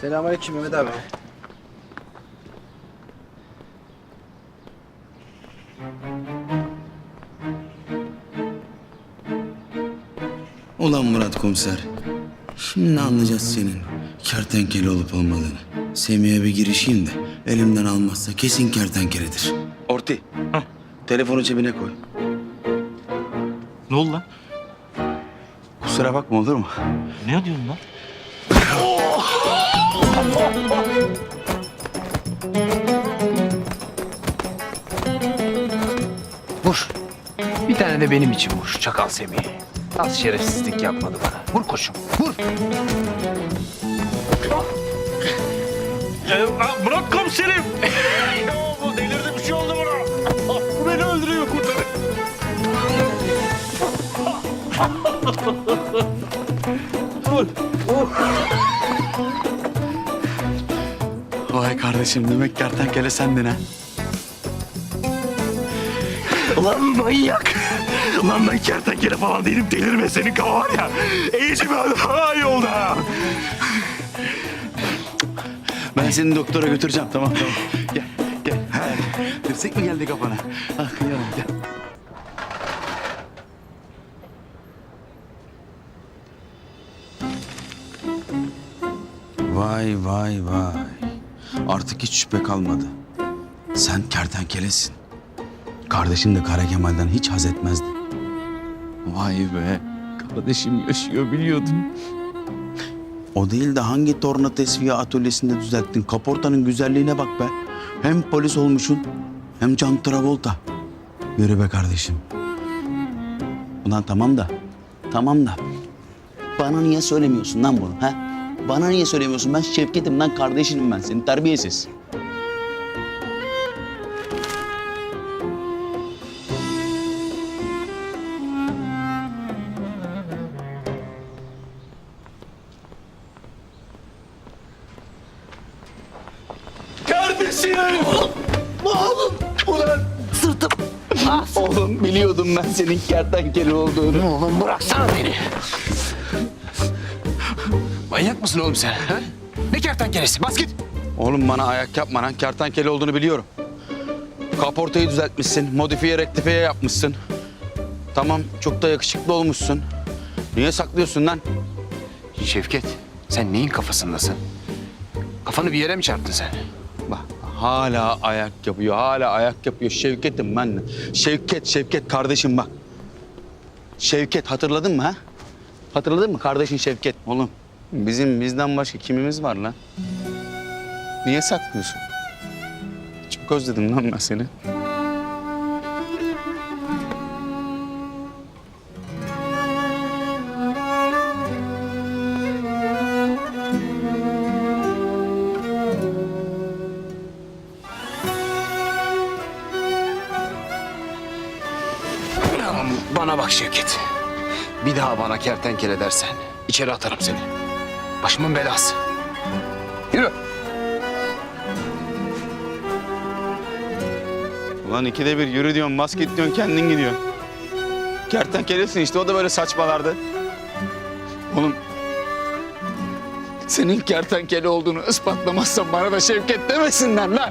Selamünaleyküm Mehmet abi. Ulan Murat komiser. Şimdi anlayacağız senin kertenkele olup olmadığını. Semih'e bir girişeyim de elimden almazsa kesin kertenkeledir. Orti. Telefonu cebine koy. Ne oldu lan? Kusura bakma olur mu? Ne diyorsun lan? Vur. Bir tane de benim için vur çakal Semih. Az şerefsizlik yapmadı bana. Vur koçum, vur. Ee, Murat komiserim. ya bu delirdi bir şey oldu buna. Bu beni öldürüyor kurtarın. Vay kardeşim demek kertenkele sendin ha. Ulan manyak. Ulan ben kertenkele falan değilim delirme senin kafa var ya. İyice bir daha iyi oldu ha. Ben seni doktora götüreceğim tamam tamam. Gel gel. Dirsek mi geldi kafana? Ah kıyamam Vay vay vay. Artık hiç şüphe kalmadı. Sen kertenkelesin. Kardeşin de Kara Kemal'den hiç haz etmezdi. Vay be. Kardeşim yaşıyor biliyordum. O değil de hangi torna tesviye atölyesinde düzelttin? Kaportanın güzelliğine bak be. Hem polis olmuşsun hem Can Travolta. Yürü be kardeşim. Ulan tamam da, tamam da. Bana niye söylemiyorsun lan bunu ha? Bana niye söylemiyorsun? Ben Şevket'im lan kardeşinim ben senin terbiyesiz. Kardeşim. Oğlum. Ulan. Sırtım. Ah, Oğlum biliyordum ben senin kertenkele olduğunu. oğlum bıraksana beni. Manyak mısın oğlum sen? Ha? Ne kertenkelesi? Bas git. Oğlum bana ayak yapma lan. Kertenkele olduğunu biliyorum. Kaportayı düzeltmişsin. Modifiye rektifiye yapmışsın. Tamam çok da yakışıklı olmuşsun. Niye saklıyorsun lan? Şevket, sen neyin kafasındasın? Kafanı bir yere mi çarptın sen? Bak hala ayak yapıyor. Hala ayak yapıyor. Şevket'im ben de. Şevket, Şevket kardeşim bak. Şevket hatırladın mı ha? Hatırladın mı kardeşin Şevket? Oğlum bizim bizden başka kimimiz var lan? Niye saklıyorsun? Çok özledim lan ben seni. Bana bak Şevket. Bir daha bana kertenkele dersen içeri atarım seni. Başımın belası. Yürü. Ulan ikide bir yürü diyorsun, basket diyorsun, kendin gidiyorsun. Kertenkelesin işte, o da böyle saçmalardı. Oğlum, senin kertenkele olduğunu ispatlamazsan bana da Şevket demesinler lan.